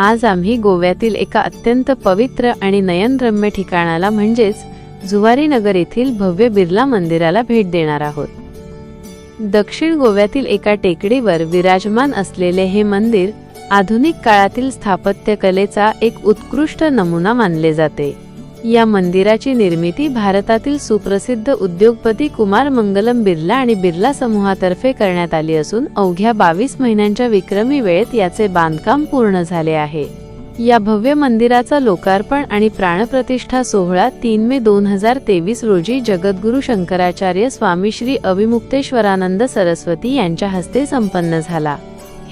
आज आम्ही गोव्यातील एका अत्यंत पवित्र आणि नयनरम्य ठिकाणाला म्हणजेच जुवारीनगर येथील भव्य बिर्ला मंदिराला भेट देणार आहोत. दक्षिण गोव्यातील एका टेकडीवर विराजमान असलेले हे मंदिर आधुनिक काळातील स्थापत्यकलेचा एक उत्कृष्ट नमुना मानले जाते. या मंदिराची निर्मिती भारतातील सुप्रसिद्ध उद्योगपती कुमार मंगलम बिर्ला आणि बिर्ला समूहातर्फे करण्यात आली असून अवघ्या बावीस महिन्यांच्या विक्रमी वेळेत याचे बांधकाम पूर्ण झाले आहे. या भव्य मंदिराचा लोकार्पण आणि प्राणप्रतिष्ठा सोहळा तीन मे दोन हजार तेवीस रोजी जगद्गुरु शंकराचार्य स्वामी श्री अविमुक्तेश्वरानंद सरस्वती यांच्या हस्ते संपन्न झाला.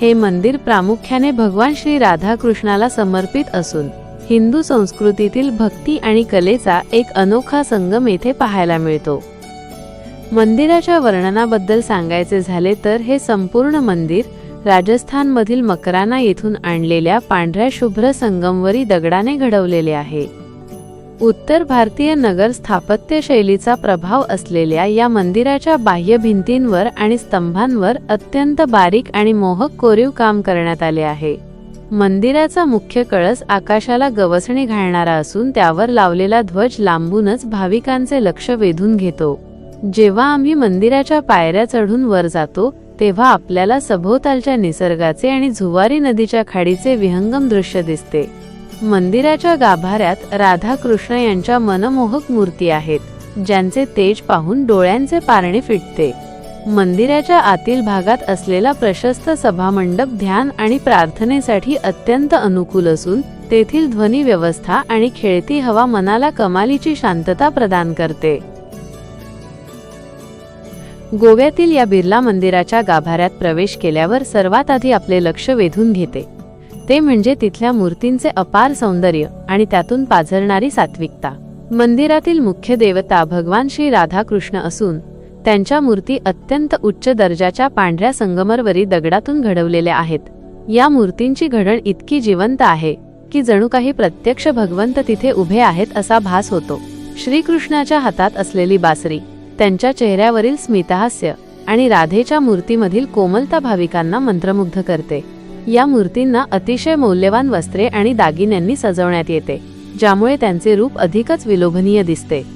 हे मंदिर प्रामुख्याने भगवान श्री राधाकृष्णाला समर्पित असून हिंदू संस्कृतीतील भक्ती आणि कलेचा एक अनोखा संगम येथे पाहायला मिळतो. मंदिराच्या वर्णनाबद्दल सांगायचे झाले तर हे संपूर्ण मंदिर राजस्थानमधील मकराना येथून आणलेल्या पांढऱ्या शुभ्र संगमवरी दगडाने घडवलेले आहे. उत्तर भारतीय नगर स्थापत्य शैलीचा प्रभाव असलेल्या या मंदिराच्या बाह्य भिंतींवर आणि स्तंभांवर अत्यंत बारीक आणि मोहक कोरीव काम करण्यात आले आहे. मंदिराचा मुख्य कळस आकाशाला गवसणी घालणारा असून त्यावर लावलेला ध्वज लांबूनच भाविकांचे लक्ष वेधून घेतो. जेव्हा आम्ही मंदिराच्या पायऱ्या चढून वर जातो तेव्हा आपल्याला सभोवतालच्या निसर्गाचे आणि झुवारी नदीच्या खाडीचे विहंगम दृश्य दिसते. मंदिराच्या गाभाऱ्यात राधा कृष्ण यांच्या मनमोहक मूर्ती आहेत ज्यांचे तेज पाहून डोळ्यांचे पारणे फिटते. मंदिराच्या आतील भागात असलेला प्रशस्त सभामंडप ध्यान आणि प्रार्थनेसाठी अत्यंत अनुकूल असून तेथील ध्वनी व्यवस्था आणि खेळती हवा मनाला कमालीची शांतता प्रदान करते. गोव्यातील या बिर्ला मंदिराच्या गाभाऱ्यात प्रवेश केल्यावर सर्वात आधी आपले लक्ष वेधून घेते. ते म्हणजे तिथल्या मूर्तींचे अपार सौंदर्य आणि त्यातून पाझरणारी सात्विकता. मंदिरातील मुख्य देवता भगवान श्री राधाकृष्ण असून त्यांच्या मूर्ती अत्यंत उच्च दर्जाच्या पांढऱ्या संगमरवरी दगडातून घडवलेल्या आहेत. या मूर्तींची घडण इतकी जिवंत आहे की जणू काही प्रत्यक्ष भगवंत तिथे उभे आहेत असा भास होतो. श्रीकृष्णाच्या हातात असलेली बासरी त्यांच्या चेहऱ्यावरील स्मितहास्य आणि राधेच्या मूर्तीमधील कोमलता भाविकांना मंत्रमुग्ध करते. या मूर्तींना अतिशय मौल्यवान वस्त्रे आणि दागिन्यांनी सजवण्यात येते ज्यामुळे त्यांचे रूप अधिकच विलोभनीय दिसते.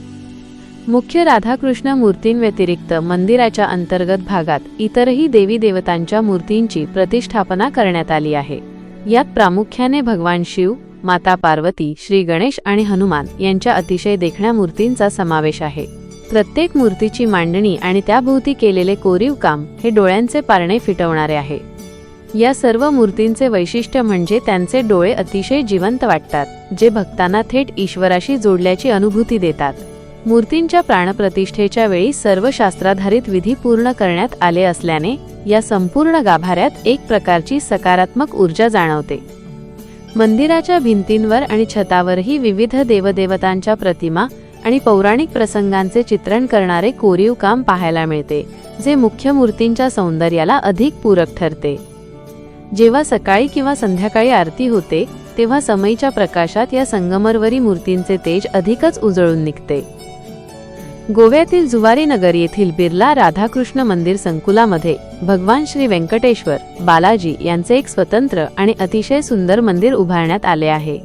मुख्य राधाकृष्ण मूर्तींव्यतिरिक्त मंदिराच्या अंतर्गत भागात इतरही देवी देवतांच्या मूर्तींची प्रतिष्ठापना करण्यात आली आहे. यात प्रामुख्याने भगवान शिव माता पार्वती श्री गणेश आणि हनुमान यांच्या अतिशय देखण्या मूर्तींचा समावेश आहे. प्रत्येक मूर्तीची मांडणी आणि त्याभोवती केलेले कोरीव काम हे डोळ्यांचे पारणे फिटवणारे आहे. या सर्व मूर्तींचे वैशिष्ट्य म्हणजे त्यांचे डोळे अतिशय जिवंत वाटतात जे भक्तांना थेट ईश्वराशी जोडल्याची अनुभूती देतात. मूर्तींच्या प्राणप्रतिष्ठेच्या वेळी सर्व शास्त्राधारित विधी पूर्ण करण्यात आले असल्याने या संपूर्ण गाभाऱ्यात एक प्रकारची सकारात्मक ऊर्जा जाणवते. मंदिराच्या भिंतींवर आणि छतावरही विविध देवदेवतांच्या प्रतिमा आणि पौराणिक प्रसंगांचे चित्रण करणारे कोरीव काम पाहायला मिळते जे मुख्य मूर्तींच्या सौंदर्याला अधिक पूरक ठरते. जेव्हा सकाळी किंवा संध्याकाळी आरती होते तेव्हा समईच्या प्रकाशात या संगमरवरी मूर्तींचे तेज अधिकच उजळून निघते. गोव्यातील जुवारी नगर येथील बिर्ला राधाकृष्ण मंदिर संकुलामध्ये भगवान श्री व्यंकटेश्वर बालाजी यांचे एक स्वतंत्र आणि अतिशय सुंदर मंदिर उभारण्यात आले आहे.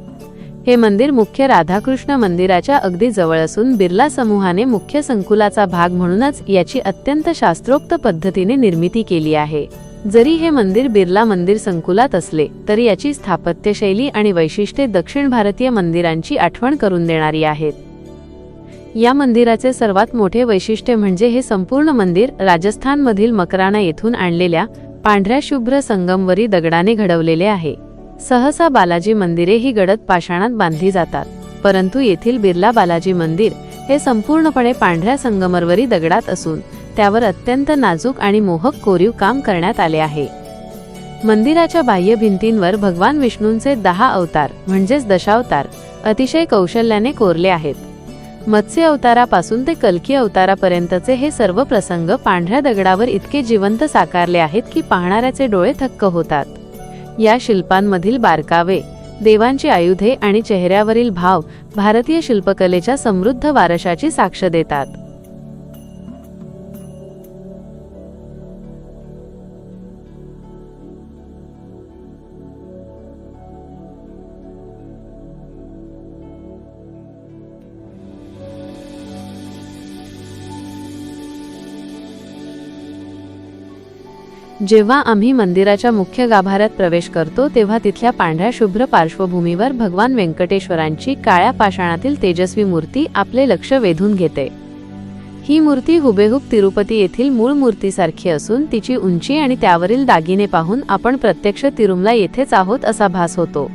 हे मंदिर मुख्य राधाकृष्ण मंदिराच्या अगदी जवळ असून बिर्ला समूहाने मुख्य संकुलाचा भाग म्हणूनच याची अत्यंत शास्त्रोक्त पद्धतीने निर्मिती केली आहे. जरी हे मंदिर बिर्ला मंदिर संकुलात असले तरी याची स्थापत्यशैली आणि वैशिष्ट्ये दक्षिण भारतीय मंदिरांची आठवण करून देणारी आहेत. या मंदिराचे सर्वात मोठे वैशिष्ट्य म्हणजे हे संपूर्ण मंदिर राजस्थानमधील मकराना येथून आणलेल्या पांढऱ्या शुभ्र संगमवरी दगडाने घडवलेले आहे. सहसा बालाजी मंदिरे ही गडद पाषाणात बांधली जातात परंतु येथील बिर्ला बालाजी मंदिर हे संपूर्णपणे पांढऱ्या संगमरवरी दगडात असून त्यावर अत्यंत नाजूक आणि मोहक कोरीव काम करण्यात आले आहे. मंदिराच्या बाह्य भिंतींवर भगवान विष्णूंचे दहा अवतार म्हणजेच दशावतार अतिशय कौशल्याने कोरले आहेत. मत्स्य अवतारापासून ते कल्की अवतारापर्यंतचे हे सर्व प्रसंग पांढऱ्या दगडावर इतके जिवंत साकारले आहेत की पाहणाऱ्याचे डोळे थक्क होतात. या शिल्पांमधील बारकावे देवांची आयुधे आणि चेहऱ्यावरील भाव भारतीय शिल्पकलेच्या समृद्ध वारशाची साक्ष देतात. जेव्हा आम्ही मंदिराच्या मुख्य गाभाऱ्यात प्रवेश करतो तेव्हा तिथल्या पांढऱ्या शुभ्र पार्श्वभूमीवर भगवान व्यंकटेश्वरांची काळ्या पाषाणातील तेजस्वी मूर्ती आपले लक्ष वेधून घेते. ही मूर्ती हुबेहूब तिरुपती येथील मूळ मूर्तीसारखी असून तिची उंची आणि त्यावरील दागिने पाहून आपण प्रत्यक्ष तिरुमला येथेच आहोत असा भास होतो.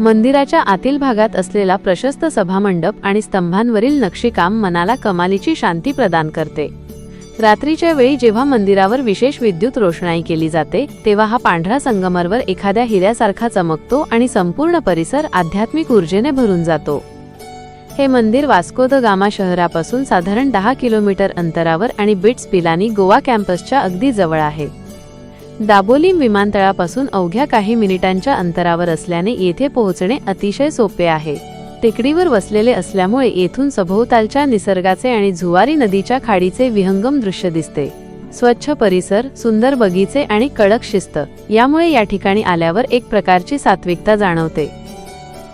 मंदिराच्या आतील भागात असलेला प्रशस्त सभामंडप आणि स्तंभांवरील नक्षीकाम मनाला कमालीची शांती प्रदान करते. रात्रीच्या वेळी जेव्हा मंदिरावर विशेष विद्युत रोषणाई केली जाते तेव्हा हा पांढरा संगमरवर एखाद्या हिऱ्यासारखा चमकतो आणि संपूर्ण परिसर आध्यात्मिक ऊर्जेने भरून जातो. हे मंदिर वास्को द गामा शहरापासून साधारण दहा किलोमीटर अंतरावर आणि बिट्स पिलानी गोवा कॅम्पसच्या अगदी जवळ आहे. दाबोली विमानतळापासून अवघ्या काही मिनिटांच्या अंतरावर असल्याने येथे पोहोचणे अतिशय सोपे आहे. टेकडीवर वसलेले असल्यामुळे येथून सभोवतालच्या निसर्गाचे आणि झुवारी नदीच्या खाडीचे विहंगम दृश्य दिसते. स्वच्छ परिसर सुंदर बगीचे आणि कडक शिस्त यामुळे या ठिकाणी आल्यावर एक प्रकारची सात्विकता जाणवते.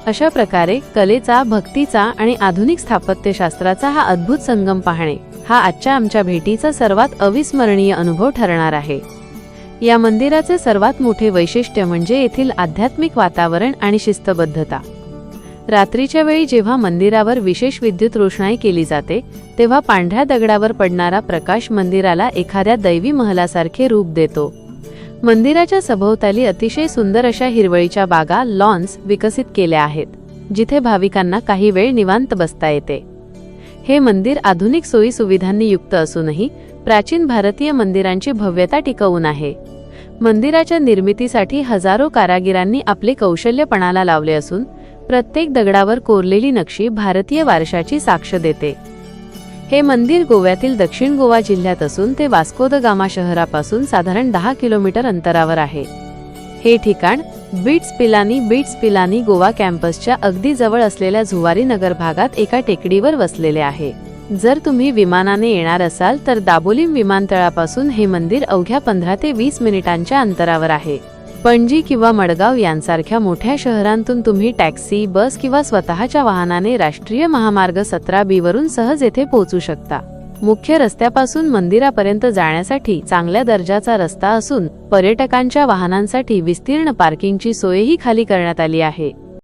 अशा प्रकारे कलेचा भक्तीचा आणि आधुनिक स्थापत्यशास्त्राचा हा अद्भुत संगम पाहणे हा आजच्या आमच्या भेटीचा सर्वात अविस्मरणीय अनुभव ठरणार आहे. या मंदिराचे सर्वात मोठे वैशिष्ट्य म्हणजे येथील आध्यात्मिक वातावरण आणि शिस्तबद्धता. रात्रीच्या वेळी जेव्हा मंदिरावर विशेष विद्युत रोषणाई केली जाते तेव्हा पांढऱ्या दगडावर पडणारा प्रकाश मंदिराला एखाद्या दैवी महलासारखे रूप देतो. मंदिराच्या सभोवताली अतिशय सुंदर अशा हिरवळीच्या बागा लॉन्स विकसित केल्या आहेत जिथे भाविकांना काही वेळ निवांत बसता येते. हे मंदिर आधुनिक सोयी सुविधांनी युक्त असूनही प्राचीन भारतीय मंदिरांची भव्यता टिकवून आहे. मंदिराच्या निर्मितीसाठी हजारो कारागिरांनी आपले कौशल्यपणाला लावले असून प्रत्येक दगडावर कोरलेली नक्षी भारतीय वारशाची साक्ष देते. हे मंदिर गोव्यातील दक्षिण गोवा जिल्ह्यात असून ते वास्को द गामा शहरापासून साधारण दहा किलोमीटर अंतरावर आहे. हे ठिकाण बीट्स पिलानी बीट्स पिलानी गोवा कॅम्पसच्या अगदी जवळ असलेल्या झुवारी नगर भागात एका टेकडीवर वसलेले आहे. जर तुम्ही विमानाने येणार असाल तर दाबोलीम विमानतळापासून हे मंदिर अवघ्या पंधरा ते वीस मिनिटांच्या अंतरावर आहे. पणजी किंवा मडगाव यांसारख्या मोठ्या शहरांतून तुम्ही टॅक्सी बस किंवा स्वतःच्या वाहनाने राष्ट्रीय महामार्ग सतरा बी वरून सहज येथे पोहोचू शकता. मुख्य रस्त्यापासून मंदिरापर्यंत जाण्यासाठी चांगल्या दर्जाचा रस्ता असून पर्यटकांच्या वाहनांसाठी विस्तीर्ण पार्किंगची सोयही खाली करण्यात आली आहे.